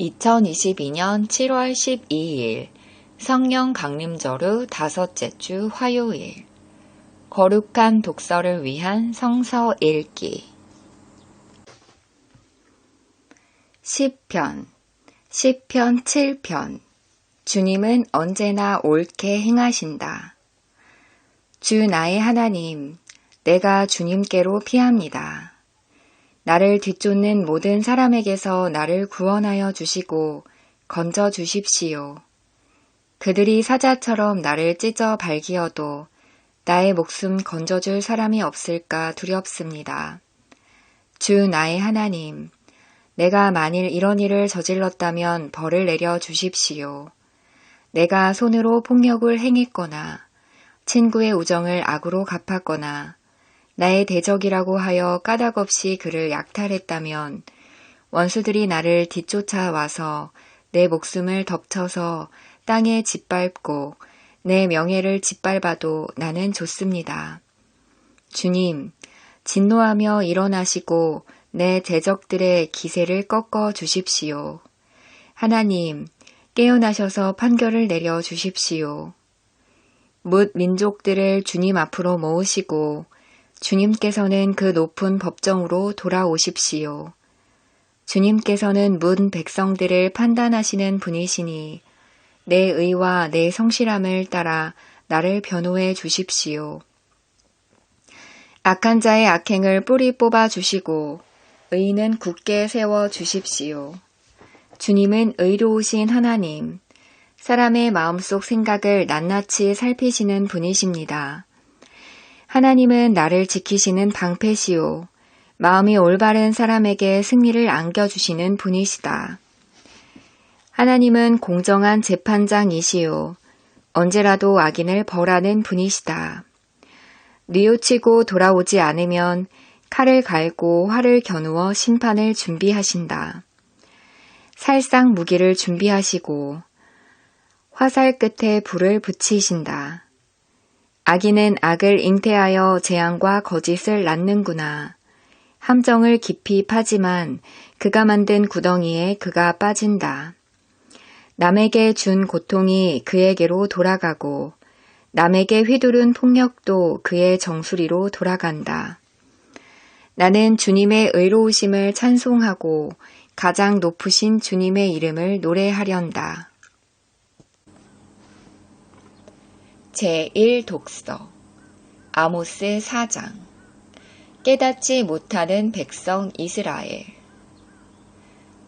2022년 7월 12일 성령 강림절후 다섯째 주 화요일 거룩한 독서를 위한 성서 읽기 10편 10편 7편 주님은 언제나 옳게 행하신다. 주 나의 하나님, 내가 주님께로 피합니다. 나를 뒤쫓는 모든 사람에게서 나를 구원하여 주시고 건져 주십시오. 그들이 사자처럼 나를 찢어 발기어도 나의 목숨 건져줄 사람이 없을까 두렵습니다. 주 나의 하나님, 내가 만일 이런 일을 저질렀다면 벌을 내려 주십시오. 내가 손으로 폭력을 행했거나 친구의 우정을 악으로 갚았거나 나의 대적이라고 하여 까닭없이 그를 약탈했다면 원수들이 나를 뒤쫓아 와서 내 목숨을 덮쳐서 땅에 짓밟고 내 명예를 짓밟아도 나는 좋습니다. 주님, 진노하며 일어나시고 내 대적들의 기세를 꺾어 주십시오. 하나님, 깨어나셔서 판결을 내려 주십시오. 묻 민족들을 주님 앞으로 모으시고 주님께서는 그 높은 법정으로 돌아오십시오. 주님께서는 문 백성들을 판단하시는 분이시니 내 의와 내 성실함을 따라 나를 변호해 주십시오. 악한 자의 악행을 뿌리 뽑아 주시고 의는 굳게 세워 주십시오. 주님은 의로우신 하나님, 사람의 마음속 생각을 낱낱이 살피시는 분이십니다. 하나님은 나를 지키시는 방패시오. 마음이 올바른 사람에게 승리를 안겨주시는 분이시다. 하나님은 공정한 재판장이시오. 언제라도 악인을 벌하는 분이시다. 뉘우치고 돌아오지 않으면 칼을 갈고 활을 겨누어 심판을 준비하신다. 살상 무기를 준비하시고 화살 끝에 불을 붙이신다. 악인은 악을 잉태하여 재앙과 거짓을 낳는구나. 함정을 깊이 파지만 그가 만든 구덩이에 그가 빠진다. 남에게 준 고통이 그에게로 돌아가고 남에게 휘두른 폭력도 그의 정수리로 돌아간다. 나는 주님의 의로우심을 찬송하고 가장 높으신 주님의 이름을 노래하련다. 제1독서 아모스 4장 깨닫지 못하는 백성 이스라엘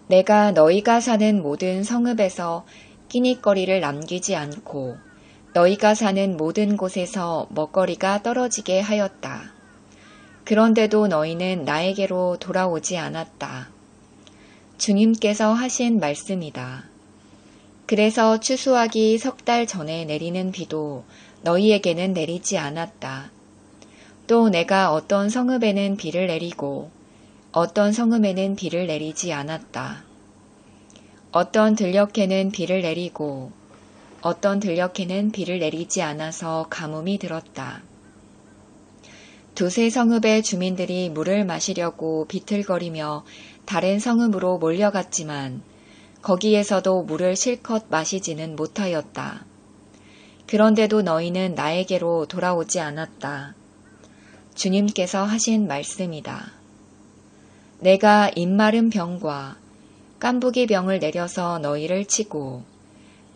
내가 너희가 사는 모든 성읍에서 끼니거리를 남기지 않고 너희가 사는 모든 곳에서 먹거리가 떨어지게 하였다. 그런데도 너희는 나에게로 돌아오지 않았다. 주님께서 하신 말씀이다. 그래서 추수하기 석 달 전에 내리는 비도 너희에게는 내리지 않았다. 또 내가 어떤 성읍에는 비를 내리고 어떤 성읍에는 비를 내리지 않았다. 어떤 들녘에는 비를 내리고 어떤 들녘에는 비를 내리지 않아서 가뭄이 들었다. 두세 성읍의 주민들이 물을 마시려고 비틀거리며 다른 성읍으로 몰려갔지만 거기에서도 물을 실컷 마시지는 못하였다. 그런데도 너희는 나에게로 돌아오지 않았다. 주님께서 하신 말씀이다. 내가 입마른 병과 깐부기 병을 내려서 너희를 치고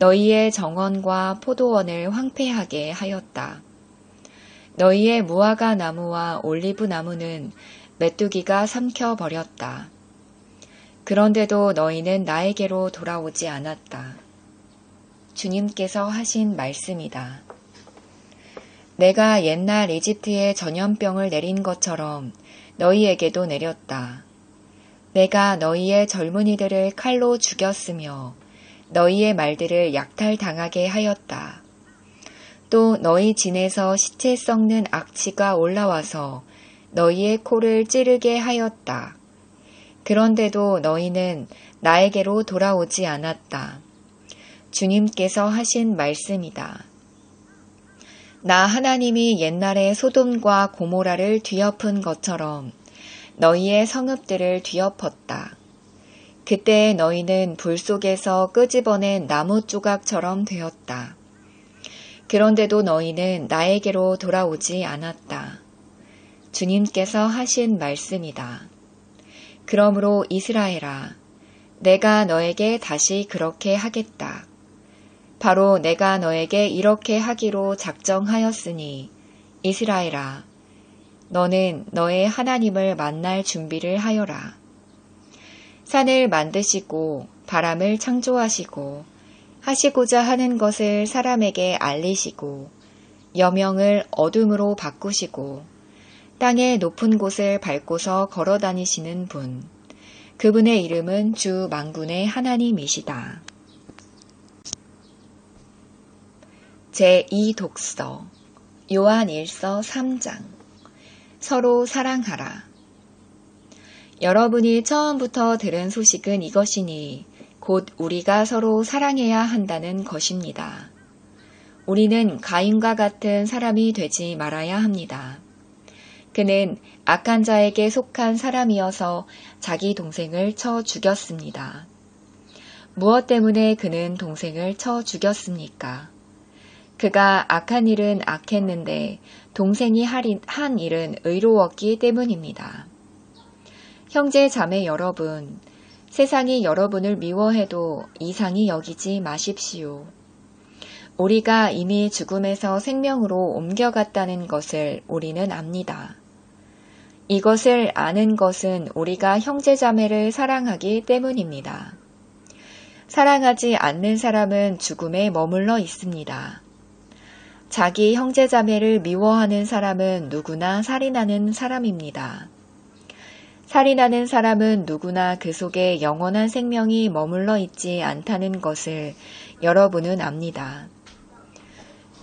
너희의 정원과 포도원을 황폐하게 하였다. 너희의 무화과 나무와 올리브 나무는 메뚜기가 삼켜버렸다. 그런데도 너희는 나에게로 돌아오지 않았다. 주님께서 하신 말씀이다. 내가 옛날 이집트에 전염병을 내린 것처럼 너희에게도 내렸다. 내가 너희의 젊은이들을 칼로 죽였으며 너희의 말들을 약탈당하게 하였다. 또 너희 진에서 시체 썩는 악취가 올라와서 너희의 코를 찌르게 하였다. 그런데도 너희는 나에게로 돌아오지 않았다. 주님께서 하신 말씀이다. 나 하나님이 옛날에 소돔과 고모라를 뒤엎은 것처럼 너희의 성읍들을 뒤엎었다. 그때 너희는 불 속에서 끄집어낸 나무 조각처럼 되었다. 그런데도 너희는 나에게로 돌아오지 않았다. 주님께서 하신 말씀이다. 그러므로 이스라엘아, 내가 너에게 다시 그렇게 하겠다. 바로 내가 너에게 이렇게 하기로 작정하였으니, 이스라엘아, 너는 너의 하나님을 만날 준비를 하여라. 산을 만드시고 바람을 창조하시고 하시고자 하는 것을 사람에게 알리시고 여명을 어둠으로 바꾸시고 땅의 높은 곳을 밟고서 걸어 다니시는 분. 그분의 이름은 주 망군의 하나님이시다. 제2독서 요한 1서 3장 서로 사랑하라. 여러분이 처음부터 들은 소식은 이것이니 곧 우리가 서로 사랑해야 한다는 것입니다. 우리는 가인과 같은 사람이 되지 말아야 합니다. 그는 악한 자에게 속한 사람이어서 자기 동생을 쳐 죽였습니다. 무엇 때문에 그는 동생을 쳐 죽였습니까? 그가 악한 일은 악했는데 동생이 한 일은 의로웠기 때문입니다. 형제 자매 여러분, 세상이 여러분을 미워해도 이상히 여기지 마십시오. 우리가 이미 죽음에서 생명으로 옮겨갔다는 것을 우리는 압니다. 이것을 아는 것은 우리가 형제 자매를 사랑하기 때문입니다. 사랑하지 않는 사람은 죽음에 머물러 있습니다. 자기 형제 자매를 미워하는 사람은 누구나 살인하는 사람입니다. 살인하는 사람은 누구나 그 속에 영원한 생명이 머물러 있지 않다는 것을 여러분은 압니다.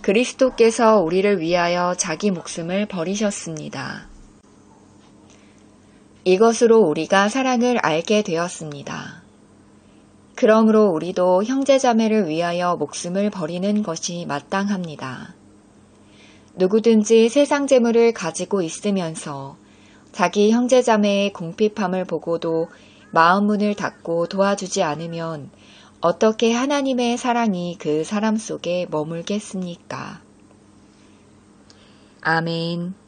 그리스도께서 우리를 위하여 자기 목숨을 버리셨습니다. 이것으로 우리가 사랑을 알게 되었습니다. 그러므로 우리도 형제자매를 위하여 목숨을 버리는 것이 마땅합니다. 누구든지 세상 재물을 가지고 있으면서 자기 형제자매의 궁핍함을 보고도 마음 문을 닫고 도와주지 않으면 어떻게 하나님의 사랑이 그 사람 속에 머물겠습니까? 아멘.